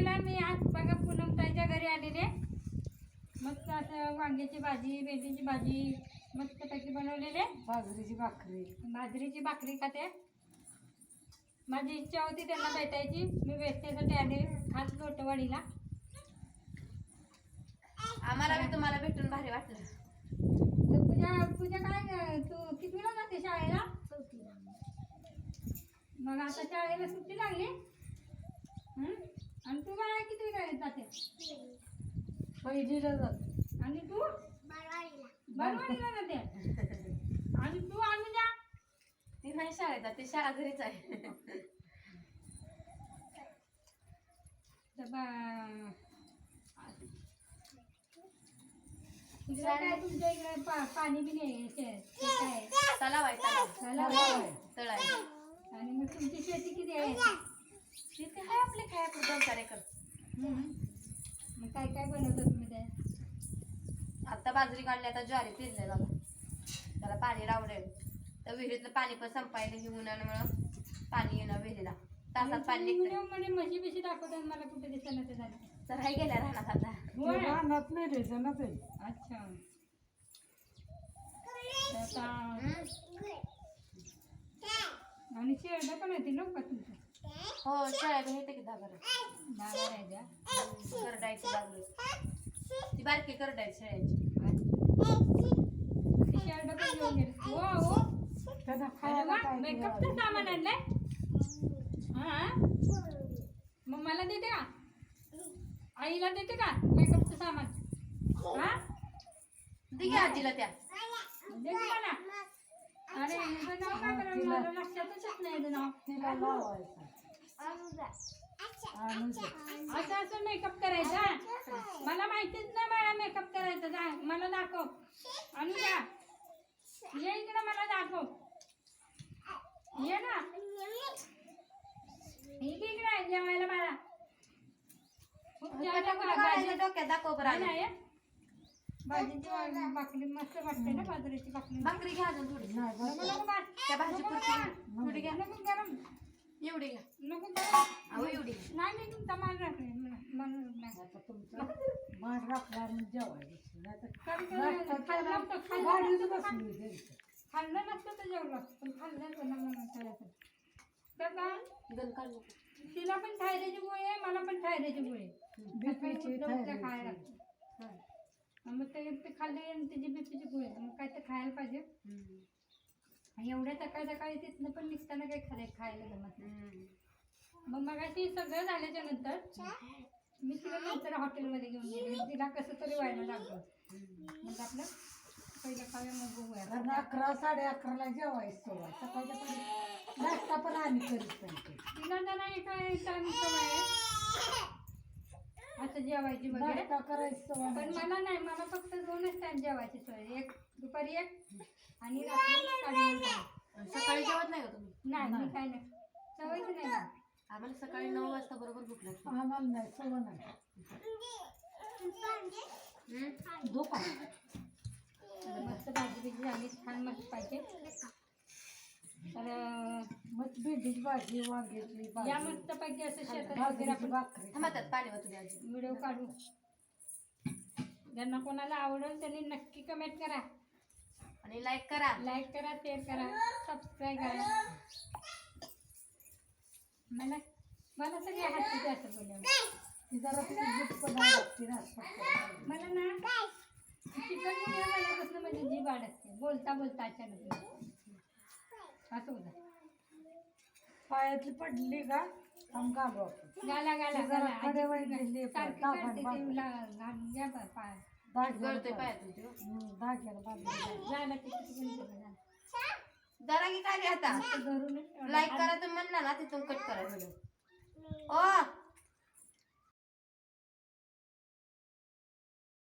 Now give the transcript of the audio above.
जेवायला मी. आज बघा पूनमताईच्या घरी आलेले मस्त असं वांग्याची भाजी भेंडीची भाजी मस्तपैकी बनवलेले बाजरीची भाकरी. बाजरीची भाकरी खाते. माझी इच्छा होती त्यांना भेटायची. मी भेटण्यासाठी आले खास लोटवाडीला. आम्हाला बी तुम्हाला भेटून भारी वाटलं. तर पूजा पूजा काय तू कितवीला जाते शाळेला? मग आता शाळेला सुट्टी लागली? हं? आणि तू काय कितवीला जाते? पहिलीला जात. आणि तू? बनवायला जाते. आणि तू आम्ही जा ती नाही शाळेत जात, शाळा घरीच आहे. तुझं काय तुमच्या इकडे पा- पाणी बी नाही शे- काय तलाव आहे तलाव. तलाव आहे. तळ आहे. आणि मग तुमची शेती किती आहे? तिथे आहे आपले काय आपण दोन चार एकर हं. मग काय काय बनवता तुम्ही ते? आता बाजरी काढली आता ज्वारी पेरले झाला त्याला पाणी लावलंय. तर विहिरीतलं पाणी पण संपायला ही उन्हामुळं पाणी येणं विहिरीला. तासात पाणी निघतं म्हशी बिशी दाखवतात मला कुठे दिसत ते झालं तर राही गेल्या राहणार आता. होय? रानात नाही रे जणत आहे. अच्छा. आणि शेरडा पण येते ना का तुमचं हो शाळेत येते की दहा बारा आहे द्या करडायची लागली ती बारकी करडायची शाळेची. ती शेरडा पण घेऊन गेली. हो हो. त्यांना खायला वा. काय सामान आणलंय. हा? मग देते का? आईला देते का? मेकअपचं सामान? हा? ती आजीला त्या. दे अरे हिचं नाव काय करावं मला लक्षातच येत नाही हिचं नाव तिला लावायचा असं असं मेकअप करायचा मला माहितीच नाही मला मेकअप करायचा जा मला दाखव. द्या ये इकडे मला दाखव. ये ना. इकडे इकडे जेवायला मला. डोक्यात दाखव बरं हा आधी. ना, ये. भाजीची वा- भाकरी मस्त वाटते ना बाजरीची भाकरी भाकरी घ्या अजून थोडी नाही नको बस नको बात. त्या भाजी नको पुरती गरम. थोडी घ्या नको गरम एवढी घ्या नको गरम अहो एवढी घ्या. नाही मी तुमचा मान राखले मन नाही आता तुमचा मान राखला आणि जेवायला नाही तर खाल्लं नसतं, खाल्लं गाडीत नसतं तर बसली घरी. खाल्लं नसतं तर जेवलं असतं. पण खाल्लं होतं ना म्हणून खायचं तर का गण काढ नको. तिला पण थायरॉइडची गोळी आहे मला पण थायरॉइडची गोळी आहे थायरॉइडची. खायला लागते हा. मग ते ते खाल्ले आणि त्याची बीपीची गोळी आहे. मग काय तर खायला पाहिजे? हम्म. आणि एवढ्या सकाळी सकाळी तिथनं पण निघताना काही खाय खायला जमत नाही. हम्म. मग मगाशी सगळं झाल्याच्यानंतर मी तिला नंतर हॉटेलमध्ये घेऊन गेले तिला कसं तरी व्हायला लागलं. मग आपलं पहिलं खाऊया मग बघूया. कारण अकरा साडे अकराला जेवायचं सकाळच्या पण नाश्ता पण आम्ही करीत नाही. तिला जरा एका टाइम सवय आहे. असं जेवायची वगैरे. नाश्ता करायचं पण नाही. मला नाही मला फक्त दोनच टाइम जेवायची सवय एक दुपारी एक आणि रात्री सकाळी जेवत नाही का तुम्ही? नाही मी काय नाही. सवयच नाही मला. आम्हाला सकाळी नऊ वाजता बरोबर भूक लागते. आम्हाला नाही सवय नाही. हम्म. मस्त भाजी बिजी झाली छान मस्त पाहिजे. तर मग भेंडीची भाजी वांग्याची या भाजी मस्त पैकी असं शेतात वगैरे आपण भाकरी. पाणी आजी व्हिडिओ काढू. ज्यांना कोणाला आवडेल त्यांनी नक्की कमेंट करा. आणि लाईक करा. लाईक करा शेअर करा सबस्क्राईब करा. मला मला सगळे हातचे असं बोलले ती जरा जितपणा लागते ना. मला ना चिकन म्हणजे जीभ अडकते बोलता बोलता अचानक असं होतं पायातली पडली का? थांब घालू आपण. गाला गाला जरा गाला कडे वाईट दिली सारखी दाबाने करते बांधून. ती ला- घालून घ्या बा पाय. धाग्याला गळतोय बांधून. पायातून ते. हम्म, धाग्याला बांधून झालं ते किती पण केलं झालं. जरा की काय आता. ते धरूनच ठेवलं. लाईक करा तुम्ही म्हणला ना तिथून कट करा व्हिडिओ ओ!